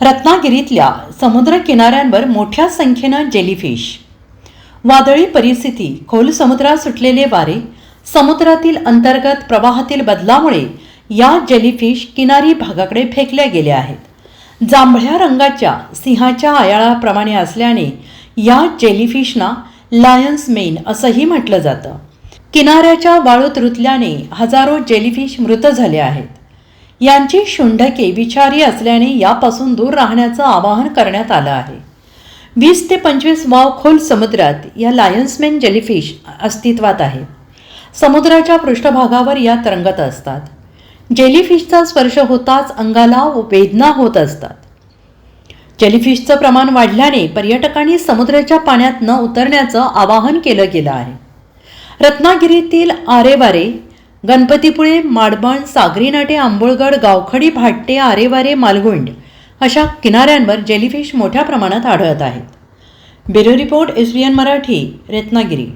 रत्नागिरीतल्या समुद्र किनाऱ्यांवर मोठ्या संख्येनं जेलीफिश वादळी परिस्थिती खोल समुद्रात सुटलेले वारे समुद्रातील अंतर्गत प्रवाहातील बदलामुळे या जेलीफिश किनारी भागाकडे फेकल्या गेल्या आहेत. जांभळ्या रंगाच्या सिंहाच्या आयाळाप्रमाणे असल्याने या जेलीफिशना लायन्स मेन असंही म्हटलं जातं. किनाऱ्याच्या वाळूत रुतल्याने हजारो जेलीफिश मृत झाले आहेत. यांची शुंडके विचारी असल्याने यापासून दूर राहण्याचं आवाहन करण्यात आलं आहे. वीस ते पंचवीस वाव खोल समुद्रात या लायन्समेन जेलीफिश अस्तित्वात आहे. समुद्राच्या पृष्ठभागावर या तरंगत असतात. जेलीफिशचा स्पर्श होताच अंगाला वेदना होत असतात. जेलीफिशचं प्रमाण वाढल्याने पर्यटकांनी समुद्राच्या पाण्यात न उतरण्याचं आवाहन केलं गेलं आहे. रत्नागिरीतील आरेवारे गणपतीपुळे माडबण सागरी नाटे आंबोळगड गावखडी भाट्टे आरेवारे मालगुंड अशा किनाऱ्यांवर जेलीफिश मोठ्या प्रमाणात आढळत आहेत. Bureau report S B N Marathi Ratnagiri.